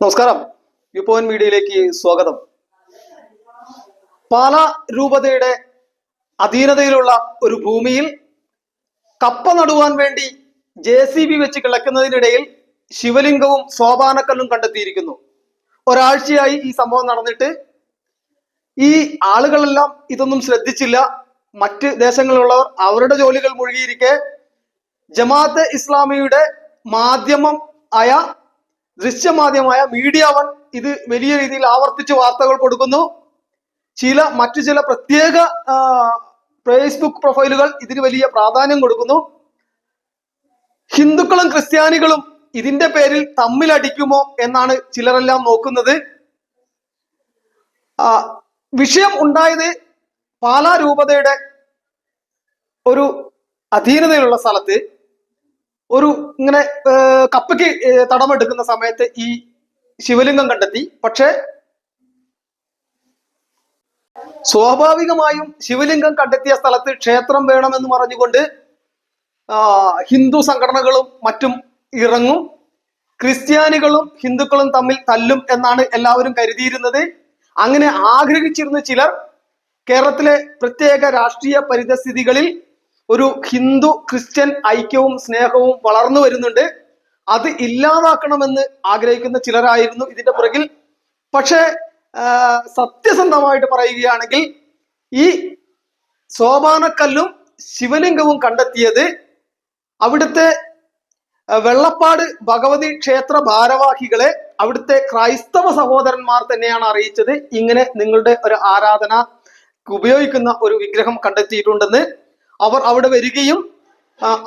നമസ്കാരം. View point മീഡിയയിലേക്ക് സ്വാഗതം. പാല രൂപതയുടെ അധീനതയിലുള്ള ഒരു ഭൂമിയിൽ കപ്പ നടുവാൻ വേണ്ടി ജെ സി ബി വെച്ച് കിളക്കുന്നതിനിടയിൽ ശിവലിംഗവും സോപാനക്കല്ലും കണ്ടെത്തിയിരിക്കുന്നു. ഒരാഴ്ചയായി ഈ സംഭവം നടന്നിട്ട്. ഈ ആളുകളെല്ലാം ഇതൊന്നും ശ്രദ്ധിച്ചില്ല. മറ്റ് ദേശങ്ങളിലുള്ളവർ അവരുടെ ജോലികൾ മുഴുകിയിരിക്കെ. ജമാഅത്തെ ഇസ്ലാമിയുടെ മാധ്യമം ആയ ദൃശ്യമാധ്യമമായ മീഡിയ വൺ ഇത് വലിയ രീതിയിൽ ആവർത്തിച്ച് വാർത്തകൾ കൊടുക്കുന്നു. ചില മറ്റു ചില പ്രത്യേക ഫേസ്ബുക്ക് പ്രൊഫൈലുകൾ ഇതിന് വലിയ പ്രാധാന്യം കൊടുക്കുന്നു. ഹിന്ദുക്കളും ക്രിസ്ത്യാനികളും ഇതിന്റെ പേരിൽ തമ്മിലടിക്കുമോ എന്നാണ് ചിലരെല്ലാം നോക്കുന്നത്. വിഷയം ഉണ്ടായത് പാലാ രൂപതയുടെ ഒരു അധീനതയിലുള്ള സ്ഥലത്ത്. ഒരു ഇങ്ങനെ കപ്പയ്ക്ക് തടമെടുക്കുന്ന സമയത്ത് ഈ ശിവലിംഗം കണ്ടെത്തി. പക്ഷേ സ്വാഭാവികമായും ശിവലിംഗം കണ്ടെത്തിയ സ്ഥലത്ത് ക്ഷേത്രം വേണമെന്ന് പറഞ്ഞുകൊണ്ട് ഹിന്ദു സംഘടനകളും മറ്റും ഇറങ്ങും. ക്രിസ്ത്യാനികളും ഹിന്ദുക്കളും തമ്മിൽ തല്ലും എന്നാണ് എല്ലാവരും കരുതിയിരുന്നത്. അങ്ങനെ ആഗ്രഹിച്ചിരുന്ന ചിലർ കേരളത്തിലെ പ്രത്യേക രാഷ്ട്രീയ പരിതസ്ഥിതികളിൽ ഒരു ഹിന്ദു ക്രിസ്ത്യൻ ഐക്യവും സ്നേഹവും വളർന്നു വരുന്നുണ്ട്. അത് ഇല്ലാതാക്കണമെന്ന് ആഗ്രഹിക്കുന്ന ചിലരായിരുന്നു ഇതിന്റെ പുറകിൽ. പക്ഷേ സത്യസന്ധമായിട്ട് പറയുകയാണെങ്കിൽ ഈ സോപാനക്കല്ലും ശിവലിംഗവും കണ്ടെത്തിയത് അവിടുത്തെ വെള്ളപ്പാട് ഭഗവതി ക്ഷേത്ര ഭാരവാഹികളെ അവിടുത്തെ ക്രൈസ്തവ സഹോദരന്മാർ തന്നെയാണ് അറിയിച്ചത്. ഇങ്ങനെ നിങ്ങളുടെ ഒരു ആരാധന ഉപയോഗിക്കുന്ന ഒരു വിഗ്രഹം കണ്ടെത്തിയിട്ടുണ്ടെന്ന് അവർ അവിടെ വരികയും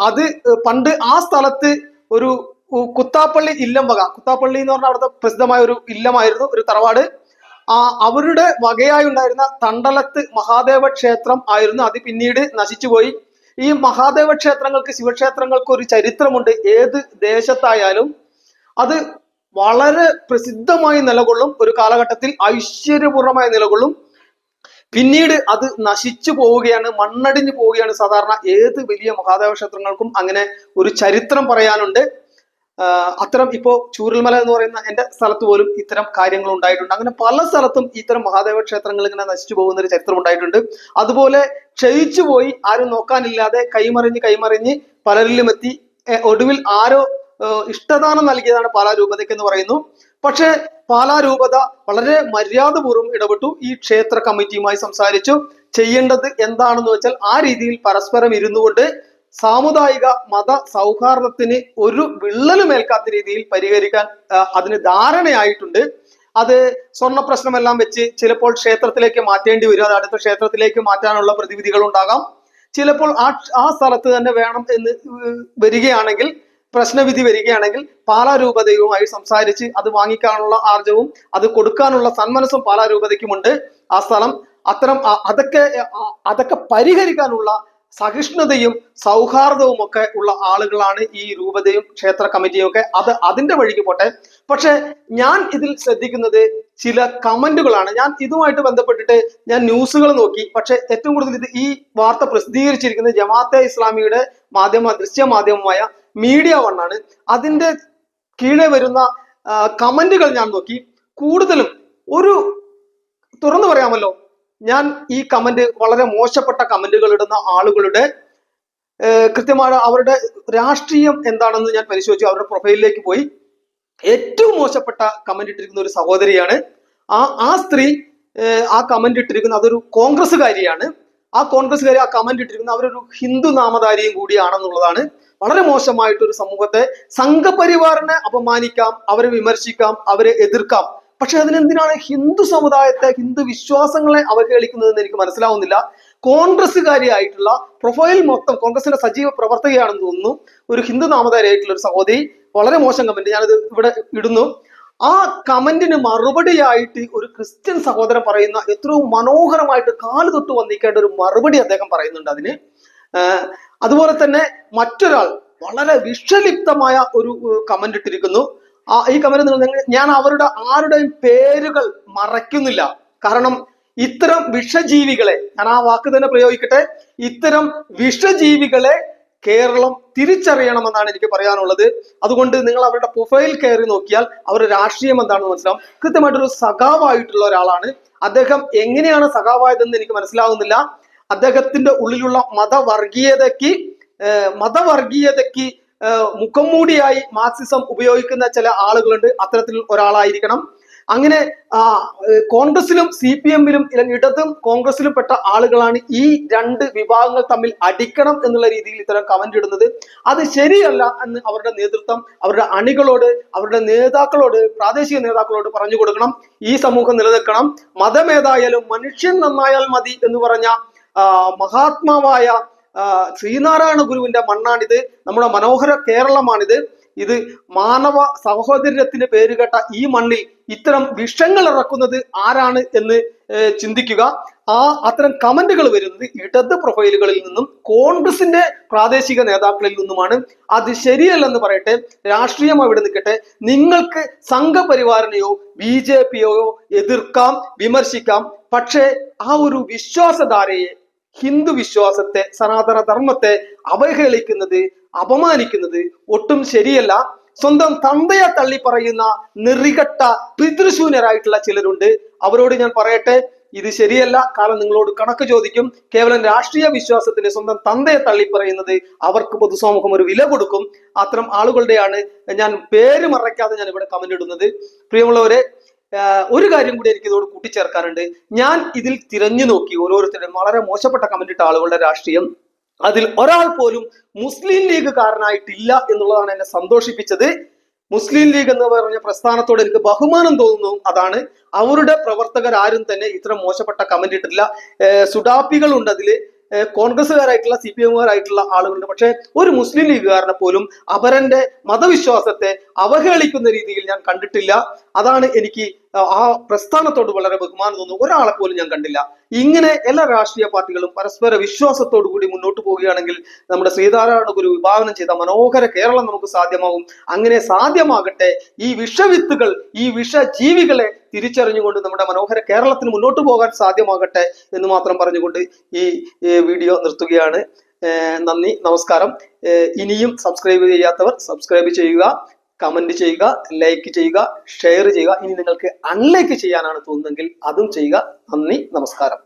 അത് പണ്ട് ആ സ്ഥലത്ത് ഒരു കുത്താപ്പള്ളി ഇല്ലം വക. കുത്താപ്പള്ളി എന്ന് പറഞ്ഞാൽ അവിടുത്തെ പ്രസിദ്ധമായ ഒരു ഇല്ലമായിരുന്നു ഒരു തറവാട്. ആ അവരുടെ വകയായി ഉണ്ടായിരുന്ന തണ്ടലത്ത് മഹാദേവ ക്ഷേത്രം ആയിരുന്നു. അത് പിന്നീട് നശിച്ചുപോയി. ഈ മഹാദേവ ക്ഷേത്രങ്ങൾക്ക് ശിവക്ഷേത്രങ്ങൾക്ക് ഒരു ചരിത്രമുണ്ട്. ഏത് ദേശത്തായാലും അത് വളരെ പ്രസിദ്ധമായി നിലകൊള്ളും ഒരു കാലഘട്ടത്തിൽ ഐശ്വര്യപൂർണമായി നിലകൊള്ളും. പിന്നീട് അത് നശിച്ചു പോവുകയാണ് മണ്ണടിഞ്ഞു പോവുകയാണ് സാധാരണ ഏത് വലിയ മഹാദേവ ക്ഷേത്രങ്ങൾക്കും അങ്ങനെ ഒരു ചരിത്രം പറയാനുണ്ട്. അത്തരം ഇപ്പോ ചൂരൽമല എന്ന് പറയുന്ന എന്റെ സ്ഥലത്ത് പോലും ഇത്തരം കാര്യങ്ങൾ ഉണ്ടായിട്ടുണ്ട്. അങ്ങനെ പല സ്ഥലത്തും ഇത്തരം മഹാദേവ ക്ഷേത്രങ്ങൾ ഇങ്ങനെ നശിച്ചു പോകുന്ന ഒരു ചരിത്രം ഉണ്ടായിട്ടുണ്ട്. അതുപോലെ ക്ഷയിച്ചു പോയി ആരും നോക്കാനില്ലാതെ കൈമറിഞ്ഞ് കൈമറിഞ്ഞ് പലരിലും എത്തി ഒടുവിൽ ആരോ ഇഷ്ടദാനം നൽകിയതാണ് പാലാ രൂപതയ്ക്ക് എന്ന് പറയുന്നു. പക്ഷേ പാലാ രൂപത വളരെ മര്യാദപൂർവം ഇടപെട്ടു. ഈ ക്ഷേത്ര കമ്മിറ്റിയുമായി സംസാരിച്ചു. ചെയ്യേണ്ടത് എന്താണെന്ന് വെച്ചാൽ ആ രീതിയിൽ പരസ്പരം ഇരുന്നു കൊണ്ട് സാമുദായിക മത സൗഹാർദ്ദത്തിന് ഒരു വിള്ളലുമേൽക്കാത്ത രീതിയിൽ പരിഹരിക്കാൻ അതിന് ധാരണയായിട്ടുണ്ട്. അത് സ്വർണ പ്രശ്നമെല്ലാം വെച്ച് ചിലപ്പോൾ ക്ഷേത്രത്തിലേക്ക് മാറ്റേണ്ടി വരും. അത് അടുത്ത ക്ഷേത്രത്തിലേക്ക് മാറ്റാനുള്ള പ്രതിവിധികൾ ഉണ്ടാകാം. ചിലപ്പോൾ ആ ആ സ്ഥലത്ത് തന്നെ വേണം എന്ന് വരികയാണെങ്കിൽ പ്രശ്നവിധി വരികയാണെങ്കിൽ പാലാരൂപതയുമായി സംസാരിച്ച് അത് വാങ്ങിക്കാനുള്ള ആർജവും അത് കൊടുക്കാനുള്ള സന്മനസ്സും പാലാരൂപതയ്ക്കുമുണ്ട്. ആ സ്ഥലം അത്തരം അതൊക്കെ അതൊക്കെ പരിഹരിക്കാനുള്ള സഹിഷ്ണുതയും സൗഹാർദ്ദവും ഒക്കെ ഉള്ള ആളുകളാണ് ഈ രൂപതയും ക്ഷേത്ര കമ്മിറ്റിയും ഒക്കെ. അത് അതിന്റെ വഴിക്ക് പോട്ടെ. പക്ഷെ ഞാൻ ഇതിൽ ശ്രദ്ധിക്കുന്നത് ചില കമന്റുകളാണ്. ഞാൻ ഇതുമായിട്ട് ബന്ധപ്പെട്ടിട്ട് ഞാൻ ന്യൂസുകൾ നോക്കി. പക്ഷെ ഏറ്റവും കൂടുതൽ ഇത് ഈ വാർത്ത പ്രസിദ്ധീകരിച്ചിരിക്കുന്നത് ജമാഅത്തെ ഇസ്ലാമിയുടെ മാധ്യമ ദൃശ്യ മാധ്യമമായ മീഡിയ വൺ ആണ്. അതിന്റെ കീഴെ വരുന്ന കമന്റുകൾ ഞാൻ നോക്കി. കൂടുതലും ഒരു തുറന്നു പറയാമല്ലോ. ഞാൻ ഈ കമന്റ് വളരെ മോശപ്പെട്ട കമന്റുകൾ ഇടുന്ന ആളുകളുടെ കൃത്യമായ അവരുടെ രാഷ്ട്രീയം എന്താണെന്ന് ഞാൻ പരിശോധിച്ചു. അവരുടെ പ്രൊഫൈലിലേക്ക് പോയി. ഏറ്റവും മോശപ്പെട്ട കമന്റ് ഇട്ടിരിക്കുന്ന ഒരു സഹോദരിയാണ്. ആ ആ സ്ത്രീ ആ കമന്റ് ഇട്ടിരിക്കുന്ന അതൊരു കോൺഗ്രസ്സുകാരിയാണ്. ആ കോൺഗ്രസ്സുകാർ ആ കമന്റ് ഇട്ടിരിക്കുന്നത് അവരൊരു ഹിന്ദു നാമധാരിയും കൂടിയാണെന്നുള്ളതാണ് വളരെ മോശമായിട്ടൊരു സമൂഹത്തെ സംഘപരിവാറിനെ അപമാനിക്കാം അവരെ വിമർശിക്കാം അവരെ എതിർക്കാം. പക്ഷെ അതിനെന്തിനാണ് ഹിന്ദു സമുദായത്തെ ഹിന്ദു വിശ്വാസങ്ങളെ അവഹേളിക്കുന്നതെന്ന് എനിക്ക് മനസ്സിലാവുന്നില്ല. കോൺഗ്രസ്സുകാരിയായിട്ടുള്ള പ്രൊഫൈൽ മൊത്തം കോൺഗ്രസിന്റെ സജീവ പ്രവർത്തകയാണെന്ന് തോന്നുന്നു. ഒരു ഹിന്ദു നാമധാരിയായിട്ടുള്ള ഒരു സഹോദരി വളരെ മോശം കമന്റ് ഞാനത് ഇവിടെ ഇടുന്നു. ആ കമന്റിന് മറുപടിയായിട്ട് ഒരു ക്രിസ്ത്യൻ സഹോദരൻ പറയുന്ന എത്രയോ മനോഹരമായിട്ട് കാൽ തൊട്ട് വന്നിക്കേണ്ട ഒരു മറുപടി അദ്ദേഹം പറയുന്നുണ്ട് അതിന്. അതുപോലെ തന്നെ മറ്റൊരാൾ വളരെ വിഷലിപ്തമായ ഒരു കമന്റ് ഇട്ടിരിക്കുന്നു. ആ ഈ കമന്റ് നിങ്ങൾ- ഞാൻ അവരുടെ ആരുടെയും പേരുകൾ മറയ്ക്കുന്നില്ല. കാരണം ഇത്തരം വിഷജീവികളെ ഞാൻ ആ വാക്ക് തന്നെ പ്രയോഗിക്കട്ടെ. ഇത്തരം വിഷജീവികളെ കേരളം തിരിച്ചറിയണമെന്നാണ് എനിക്ക് പറയാനുള്ളത്. അതുകൊണ്ട് നിങ്ങൾ അവരുടെ പ്രൊഫൈൽ കയറി നോക്കിയാൽ അവരുടെ രാഷ്ട്രീയം എന്താണെന്ന് മനസ്സിലാവും. കൃത്യമായിട്ടൊരു സഖാവായിട്ടുള്ള ഒരാളാണ്. അദ്ദേഹം എങ്ങനെയാണ് സഖാവായതെന്ന് എനിക്ക് മനസ്സിലാവുന്നില്ല. അദ്ദേഹത്തിന്റെ ഉള്ളിലുള്ള മതവർഗീയതയ്ക്ക് മതവർഗീയതയ്ക്ക് മുഖംമൂടിയായി മാർക്സിസം ഉപയോഗിക്കുന്ന ചില ആളുകളുണ്ട്. അത്തരത്തിൽ ഒരാളായിരിക്കണം. അങ്ങനെ കോൺഗ്രസിലും സി പി എമ്മിലും അല്ലെങ്കിൽ ഇടതും കോൺഗ്രസിലും പെട്ട ആളുകളാണ് ഈ രണ്ട് വിഭാഗങ്ങൾ തമ്മിൽ അടിക്കണം എന്നുള്ള രീതിയിൽ ഇത്തരം കമന്റ് ഇടുന്നത്. അത് ശരിയല്ല എന്ന് അവരുടെ നേതൃത്വം അവരുടെ അണികളോട് അവരുടെ നേതാക്കളോട് പ്രാദേശിക നേതാക്കളോട് പറഞ്ഞു കൊടുക്കണം. ഈ സമൂഹം നിലനിൽക്കണം. മതമേതായാലും മനുഷ്യൻ നന്നായാൽ മതി എന്ന് പറഞ്ഞ മഹാത്മാവായ ശ്രീനാരായണ ഗുരുവിന്റെ മണ്ണാണിത്. നമ്മുടെ മനോഹര കേരളമാണിത്. ഇത് മാനവ സഹോദര്യത്തിന് പേരുകേട്ട ഈ മണ്ണിൽ ഇത്തരം വിഷങ്ങൾ ഇറക്കുന്നത് ആരാണ് എന്ന് ചിന്തിക്കുക. ആ അത്തരം കമന്റുകൾ വരുന്നത് ഇടത് പ്രൊഫൈലുകളിൽ നിന്നും കോൺഗ്രസിന്റെ പ്രാദേശിക നേതാക്കളിൽ നിന്നുമാണ്. അത് ശരിയല്ലെന്ന് പറയട്ടെ രാഷ്ട്രീയം അവിടെ നിൽക്കട്ടെ. നിങ്ങൾക്ക് സംഘപരിവാറിനെയോ ബി ജെ പിയോ എതിർക്കാം വിമർശിക്കാം. പക്ഷേ ആ ഒരു വിശ്വാസധാരയെ ഹിന്ദു വിശ്വാസത്തെ സനാതന ധർമ്മത്തെ അവഹേളിക്കുന്നത് അപമാനിക്കുന്നത് ഒട്ടും ശരിയല്ല. സ്വന്തം തന്തയെ തള്ളി പറയുന്ന നിറികട്ട പിതൃശൂന്യരായിട്ടുള്ള ചിലരുണ്ട്. അവരോട് ഞാൻ പറയട്ടെ ഇത് ശരിയല്ല. കാരണം നിങ്ങളോട് കണക്ക് ചോദിക്കും. കേവലം രാഷ്ട്രീയ വിശ്വാസത്തിന് സ്വന്തം തന്തയെ തള്ളി പറയുന്നത് അവർക്ക് പൊതുസമൂഹം ഒരു വില കൊടുക്കും. അത്തരം ആളുകളുടെയാണ് ഞാൻ പേര് മറയ്ക്കാതെ ഞാൻ ഇവിടെ കമന്റ് ഇടുന്നത്. പ്രിയമുള്ളവരെ ഒരു കാര്യം കൂടി എനിക്ക് ഇതോട് കൂട്ടിച്ചേർക്കാനുണ്ട്. ഞാൻ ഇതിൽ തിരഞ്ഞു നോക്കി ഓരോരുത്തരും വളരെ മോശപ്പെട്ട കമന്റ് ഇട്ട ആളുകളുടെ രാഷ്ട്രീയം. അതിൽ ഒരാൾ പോലും മുസ്ലിം ലീഗ് ലീഗുകാരനായിട്ടില്ല എന്നുള്ളതാണ് എന്നെ സന്തോഷിപ്പിച്ചത്. മുസ്ലിം ലീഗ് എന്ന് പറഞ്ഞ പ്രസ്ഥാനത്തോട് എനിക്ക് ബഹുമാനം തോന്നുന്നു. അതാണ് അവരുടെ പ്രവർത്തകർ ആരും തന്നെ ഇത്ര മോശപ്പെട്ട കമന്റ് ഇട്ടില്ല സുഡാപ്പികൾ ഉണ്ട് അതിൽ. കോൺഗ്രസ്സുകാരായിട്ടുള്ള സി പി എമ്മുകാരായിട്ടുള്ള ആളുകളുണ്ട്. പക്ഷെ ഒരു മുസ്ലിം ലീഗുകാരനെ പോലും അവരന്റെ മതവിശ്വാസത്തെ അവഹേളിക്കുന്ന രീതിയിൽ ഞാൻ കണ്ടിട്ടില്ല. അതാണ് എനിക്ക് ആ പ്രസ്ഥാനത്തോട് വളരെ ബഹുമാനം തോന്നുന്നു. ഒരാളെ പോലും ഞാൻ കണ്ടില്ല. ഇങ്ങനെ എല്ലാ രാഷ്ട്രീയ പാർട്ടികളും പരസ്പര വിശ്വാസത്തോടു കൂടി മുന്നോട്ട് പോവുകയാണെങ്കിൽ നമ്മുടെ ശ്രീധാരായണ ഗുരു വിഭാവനം ചെയ്ത മനോഹര കേരളം നമുക്ക് സാധ്യമാവും. അങ്ങനെ സാധ്യമാകട്ടെ ഈ വിഷവിത്തുകൾ ഈ വിഷജീവികളെ തിരിച്ചറിഞ്ഞുകൊണ്ട് നമ്മുടെ മനോഹര കേരളത്തിന് മുന്നോട്ട് പോകാൻ സാധ്യമാകട്ടെ എന്ന് മാത്രം പറഞ്ഞുകൊണ്ട് ഈ വീഡിയോ നിർത്തുകയാണ്. നന്ദി നമസ്കാരം. ഇനിയും സബ്സ്ക്രൈബ് ചെയ്യാത്തവർ സബ്സ്ക്രൈബ് ചെയ്യുക കമന്റ് ചെയ്യുക ലൈക്ക് ചെയ്യുക ഷെയർ ചെയ്യുക. ഇനി നിങ്ങൾക്ക് അൺലൈക്ക് ചെയ്യാനാണ് തോന്നുന്നതെങ്കിൽ അതും ചെയ്യുക. നന്ദി നമസ്കാരം.